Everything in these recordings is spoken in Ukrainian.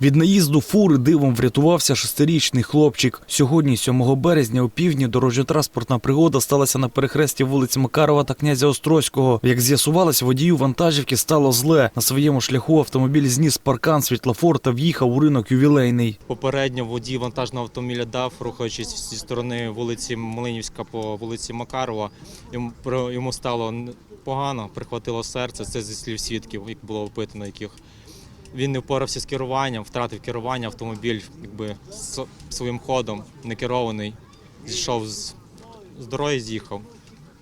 Від наїзду фури дивом врятувався шестирічний хлопчик. Сьогодні, 7 березня, у півдні дорожньо-транспортна пригода сталася на перехресті вулиці Макарова та князя Острозького. Як з'ясувалось, водію вантажівки стало зле. На своєму шляху автомобіль зніс паркан світлофор та в'їхав у ринок ювілейний. Попередньо водій вантажного автомобіля дав, рухаючись зі сторони вулиці Малинівська по вулиці Макарова. Йому, стало погано, прихватило серце. Це зі слів свідків, як було опитано, яких він не впорався з керуванням, втратив керування. Автомобіль якби своїм ходом не керований. Зійшов з, з дороги, з'їхав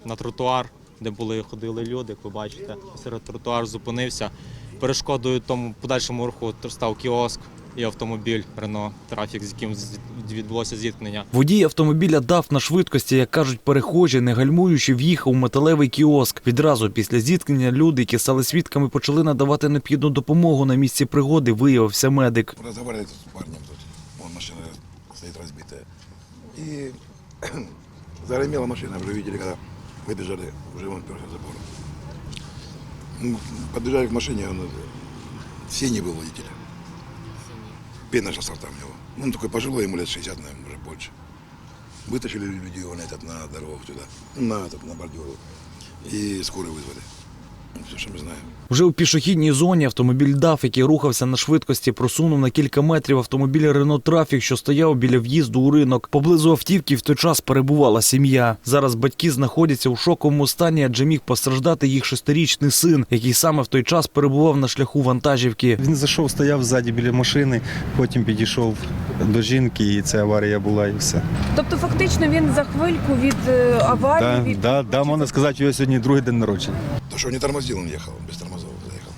на тротуар, де були ходили люди, як ви бачите. Серед тротуар зупинився. Перешкодою тому подальшому руху став кіоск і автомобіль Рено Трафік, з яким з- відбулося зіткнення. Водій автомобіля дав на швидкості, як кажуть перехожі, не гальмуючи, в'їхав у металевий кіоск. Відразу після зіткнення люди, які стали свідками, почали надавати необхідну допомогу. На місці пригоди виявився медик. Разговаривает с парнем тут. Вон машина стоит разбитая. И загремела машина, вы видели, когда выбежали, уже он перся забор. Ну, Подбежали к машине, он э, синий был водитель. Пена с рта у него. Он такой пожилой, ему лет 60, наверное, уже больше. Вытащили людей его на, этот, на дорогу туда, на, этот, на бордюру. И скорую вызвали. Все, что мы знаем. Вже у пішохідній зоні автомобіль ДАФ, який рухався на швидкості, просунув на кілька метрів автомобіль Рено Трафік, що стояв біля в'їзду у ринок. Поблизу автівки в той час перебувала сім'я. Зараз батьки знаходяться у шоковому стані, адже міг постраждати їх шестирічний син, який саме в той час перебував на шляху вантажівки. Він зайшов, стояв ззаді біля машини, потім підійшов до жінки, і це аварія була, і все. Тобто, фактично, він за хвильку від е, аварії Да, від да, да, можна сказати, його сьогодні другий день народження. То, что не тормозил, он ехал, без тормозов заехал.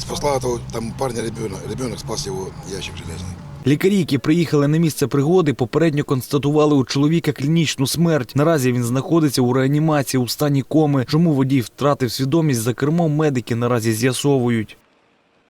Спасла того, там парня ребенок, ребенок спас его ящик железный. Лікарі, які приїхали на місце пригоди, попередньо констатували у чоловіка клінічну смерть. Наразі він знаходиться у реанімації у стані коми. Чому водій втратив свідомість за кермом, медики наразі з'ясовують.